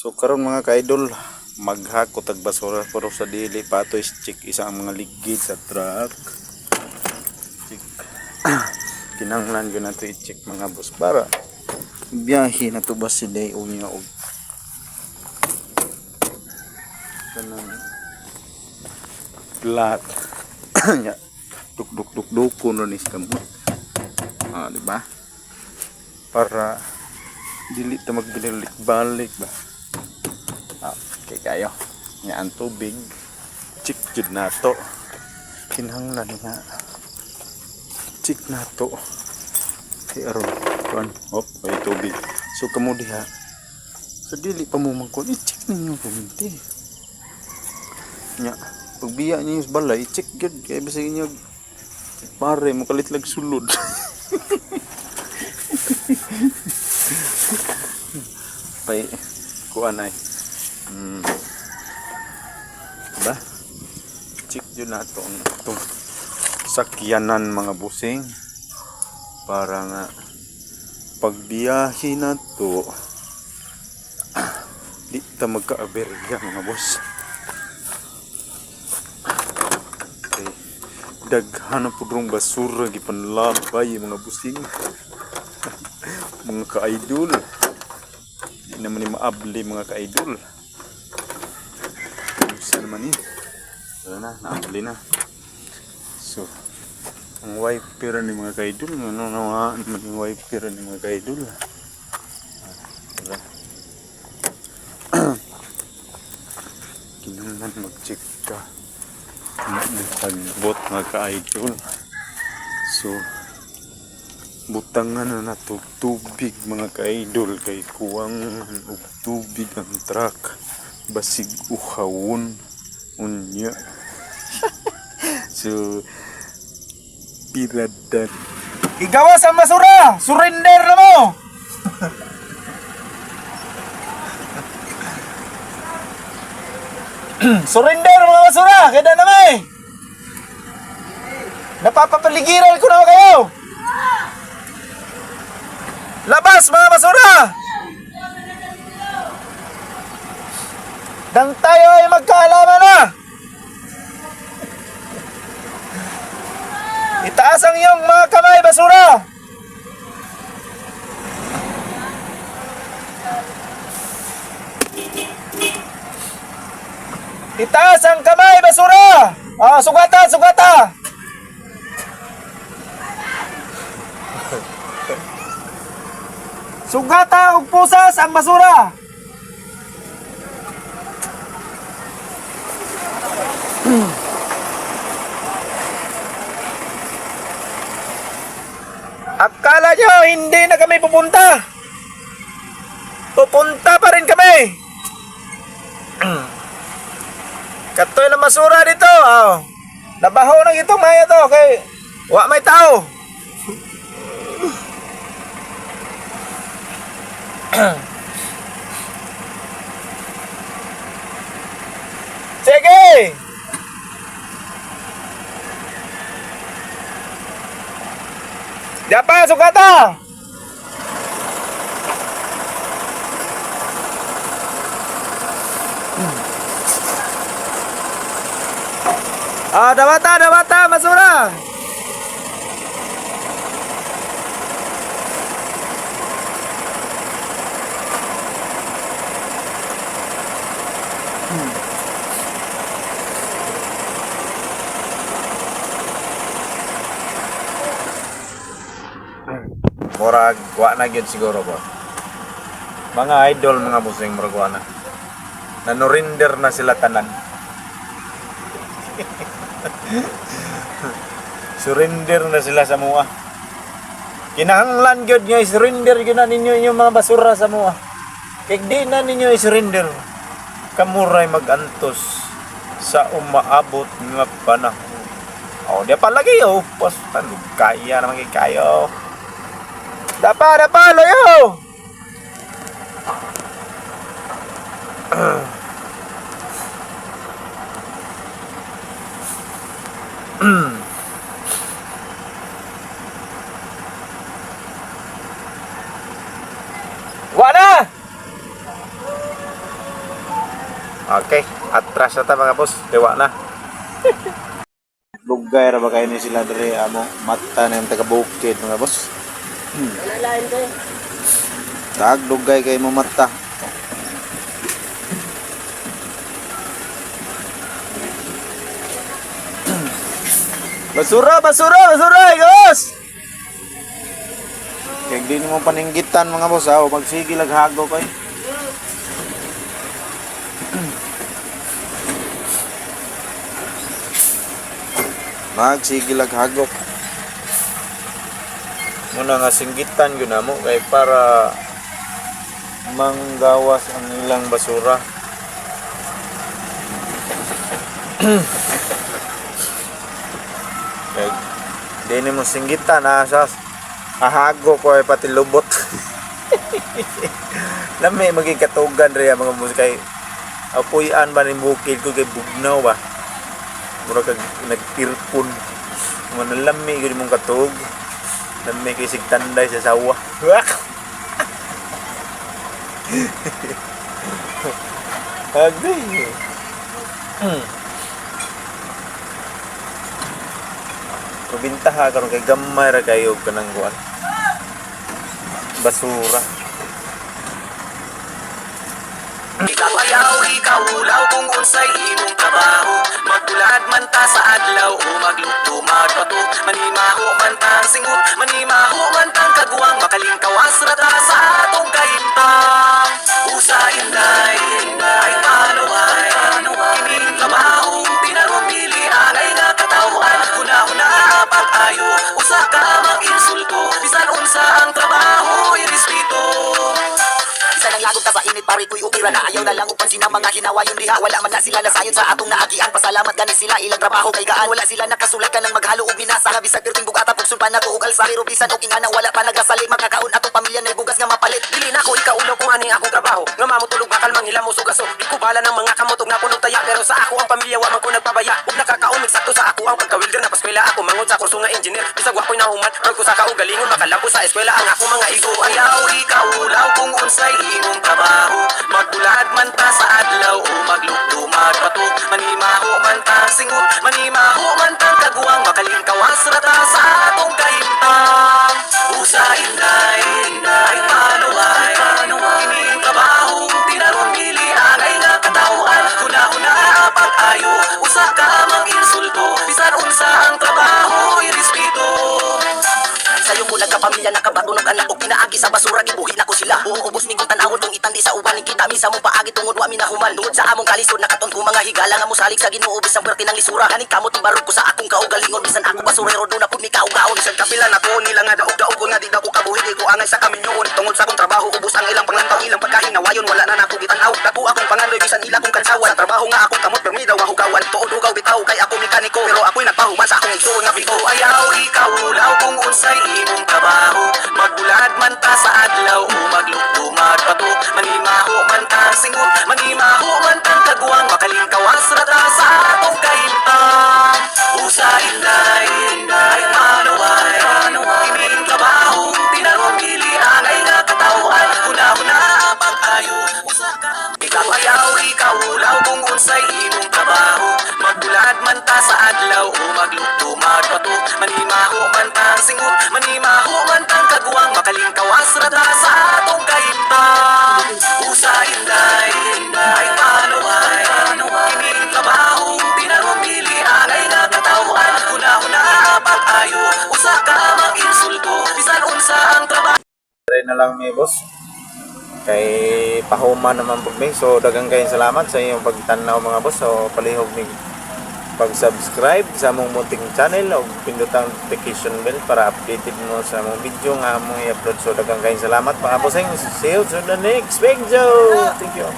So karon mga ka-idol, maghakot ag basura pero sa dili pato is check isa ang mga ligid sa truck. Check. Kinanglan ko na to i-check mga boss para biyahe na to ba si Day o niya og kanang. Nya duk duk duk duk kuno ni kamot. Ah, di ba? Para dili ta magbalik balik ba. Okay kayo. Nga ang tubig. Chik jud na to. Kinahanglan nga. Chik na. Kay aron kuan. Hop, ay tubig. So kamo diha. So dili pa mo mangkon i-check ninyo kuminti. Nya, pagbiya niyo sa balay, i-check gyud kay bisag inyo pare mo kalitlag sulod. Pay kuan ay. Mm. Ba? Check yun na itong, itong sakyanan mga busing para nga pagbiyahe na to di ta magkaaberya mga boss okay. daghan na pudrong basura gipanlabay mga busing mga ka-idol di naman ni maabli mga ka-idol saan naman yun. Wala na, naabli na. So ang wiper ni mga ka-idol ano na naman yung wiper ni mga ka-idol. Wala. Kinungan mag-check ka. Pagbot mga ka-idol? So butangan na nato tubig mga ka-idol kay kuwang og tubig ang truck. Basig uhawon unya so piradan Igawas ang basura! Surrender na mo! Surrender mga basura! Kaya na may! Napapapaligiran ko na kayo! Labas mga basura! Nang tayo ay magkaalaman na! Itaas ang iyong mga kamay, basura! Itaas ang kamay, basura! Ah, sugata, sugata! Sugata ug pusas ang basura! Hindi na kami pupunta. Pupunta pa rin kami. Katoy na masura dito. Oh. Nabaho na itong maya to. Kay, wa may tao. Sige! Diyan pa, sugata! Ah, dawata, dawata, masura! Murag, wa na gyud siguro po. Mga idol, mga busing, murag wa na. Nanurinder na sila tanan. Surrender na sila sa mua. Kinahanglan gyud nga surrender gyud na ninyo inyong mga basura sa mua. Kay di na ninyo i-surrender. Kamuray magantos sa umaabot nga panahon. Oh, di pa lagi oh. Pas kaya naman kay kayo. Dapa, dapa, loyo! Wala! Okay, atras na ta mga boss. Diwa na. Lugay ra ba kayo ni sila diri amo mata na yung taga bukid mga boss. Lain ko. Tag lugay kay mo mata. Basura, basura, basura, guys! Kaya di mo paninggitan mga boss o magsige laghago kay. Magsige laghagok. Muna nga singgitan yun mo kay para manggawas ang ilang basura. kay di mo singgitan ha sa ahago ko ay pati lubot. Lami magigatugan rin mga musik kay apuyan ba ni bukid ko kay bugnaw ba. Mura kag nagtirpon. Mga lami gud mong katug. Lami kay sigtanday sa sawa. Agay. Hmm. Kubintaha karon kay gamay ra kayo kanang kuan. Basura. Ikapayaw, ikaw ulaw kung unsay imong trabaho. Magtulad man ta sa adlaw o maglugto magbato. Manimaho man tang singot, manimaho man tang kaguwang Makalingkawas ra ta sa atong kahintang Usahin day, ay paano ay Kining trabaho, pinarumili anay nga katawan. Huna-huna pag-ayo, usa ka mag-insulto. Bisan unsa ang trabaho, irespeto lagog ka sa init pare ko'y upira na ayaw na lang upansin ang mga hinawa yung diha. Wala man na sila nasayon sa atong naagian. Pasalamat gani sila ilang trabaho kay gaan. Wala sila nakasulat ka ng maghalo ug binasa. Nga bisag perting bugata pag sulpan na tuog alsa Pero bisan o kinga nang wala pa nagasalit Makakaon atong pamilya na bugas nga mapalit. Dili na ko ikaulo kung ani akong trabaho. Nga mamutulog bakal manghila mo sugaso. Di ko bala ng mga kamutog na punong taya Pero sa ako ang pamilya wa man ko nagpabaya. Ug nakakaon engineer. Bisag wa ko'y nahuman Or ko sa kaugalingon makalampo sa eskwela. Ang ako mga igo Ayaw ikaw ulaw kung unsay imong trabaho. Magtulad man ta sa adlaw o maglugdo magbato Manimaho man ta singot Manimaho man ta kaguwang. Makalingkawas ra ta sa atong kahintang Usahin day mag-insulto Bisan unsa ang trabaho Irespeto. Sa'yo ko nagkapamilya nakabatunog anak ko Pinaagi sa basura gibuhi na ko sila. Uubos ming kung tanawon kung itandi sa uban Kita mi sa mo paagi tungod wa mi nahuman Tungod sa among kalisod nakaton ko mga higala nga musalig sa Ginoo bisan perti ng lisura. Haning kamot ibarog ko sa akong kaugalingon bisan ako basurero do na pud mi kaugaon Bisan kapila na ko nila nga daog-daog ko nga di daw ko kabuhi di ko angay sa kaminyoon Tungod sa akong trabaho ubos ang ilang panglantaw ilang pagkahinawayon wala na nako gitanaw. Dako akong pangandoy bisan ila kong kansawan Sa trabaho nga akong kamot permi daw hugawan Tuod na lang mi boss. Kay pahuman naman pud mi. So daghang kayong salamat sa inyong pagtanaw mga boss. So palihog ni pag-subscribe sa among munting channel o pindutang notification bell para updated mo sa among video nga among i-upload. So daghang kayong salamat mga bossing. See you to the next video. Thank you.